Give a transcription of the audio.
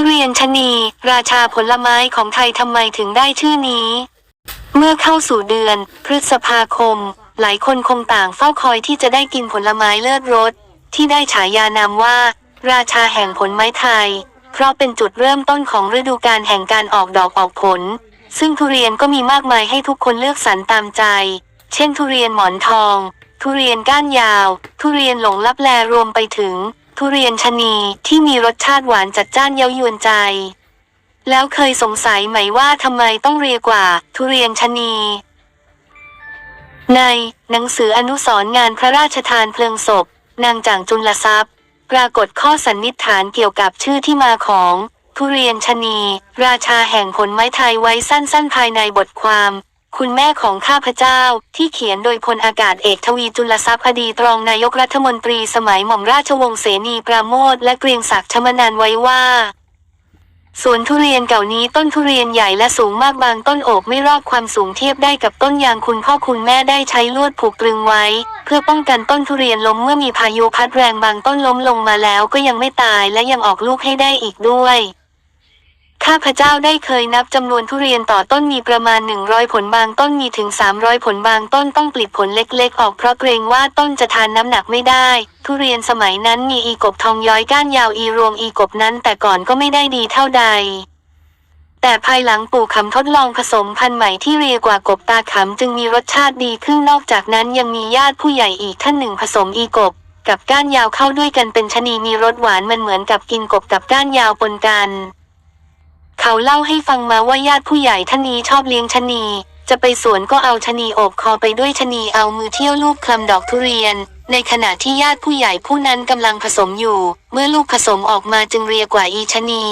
ทุเรียนชะนี ราชาผลไม้ของไทยทำไมถึงได้ชื่อนี้ เมื่อเข้าสู่เดือน พฤษภาคม หลายคนคงต่างเฝ้าคอยที่จะได้กินผลไม้เลิศรสที่ได้ฉายานามว่า ราชาแห่งผลไม้ไทย เพราะเป็นจุดเริ่มต้นของฤดูกาลแห่งการออกดอกออกผล ซึ่งทุเรียนก็มีมากมายให้ทุกคนเลือกสรรตามใจ เช่น ทุเรียนหมอนทอง ทุเรียนก้านยาว ทุเรียนหลงลับแลรวมไปถึง ทุเรียนชนีที่มีรสชาติหวานจัดจ้านเย้ายวนใจ แล้วเคยสงสัยไหมว่าทำไมต้องเรียกว่า ทุเรียนชนีในหนังสืออนุสรณ์งานพระราชทานเพลิงศพ นางจ่างจุลทรัพย์ ปรากฏข้อสันนิษฐานเกี่ยวกับชื่อที่มาของ ทุเรียนชนี ราชาแห่งผลไม้ไทยไว้สั้นๆ ภายในบทความ คุณแม่ของข้าพเจ้า ที่เขียนโดยพลอากาศเอกทวีจุลทรัพย์อดีตรองนายกรัฐมนตรีสมัยหม่อมราชวงศ์เสนีปราโมทและเกรียงศักดิ์ชมนันไว้ว่าสวนทุเรียนเก่านี้ต้นทุเรียนใหญ่และสูงมากบางต้นโอบไม่รอบความสูงเทียบได้กับต้นยางคุณพ่อคุณแม่ได้ใช้ลวดผูกตรึงไว้ เพื่อป้องกันต้นทุเรียนล้มเมื่อมีพายุพัดแรงบางต้นล้มลงมาแล้วก็ยังไม่ตายและยังออกลูกให้ได้อีกด้วย ข้าพเจ้าได้เคยนับจำนวนทุเรียนต่อต้นมีประมาณ 100 ผลบางต้นมีถึง 300 ผลบางต้นต้องปลิดผลเล็กๆ ออกเพราะเกรงว่าต้นจะทานน้ำหนักไม่ได้ ทุเรียนสมัยนั้นมีอีกบทองย้อยก้านยาวอีรวงอีกบนั้น แต่ก่อนก็ไม่ได้ดีเท่าใด แต่ภายหลังปู่ขำทดลองผสมพันธุ์ใหม่ที่เรียกว่ากบตาขำจึงมีรสชาติดีขึ้นนอกจากนั้นยังมีญาติผู้ใหญ่อีกท่านหนึ่งผสมอีกบกับก้านยาวเข้าด้วยกันเป็นชนีมีรสหวานมันเหมือนกับกินกบกับก้านยาวปนกัน เขาเล่าให้ฟังมาว่าญาติผู้ใหญ่ท่านนี้ชอบเลี้ยงชะนี จะไปสวนก็เอาชะนีโอบคอไปด้วยชะนีเอามือเที่ยวลูบคลำดอกทุเรียน ในขณะที่ญาติผู้ใหญ่ผู้นั้นกำลังผสมอยู่ เมื่อลูกผสมออกมาจึงเรียกว่าอีชะนี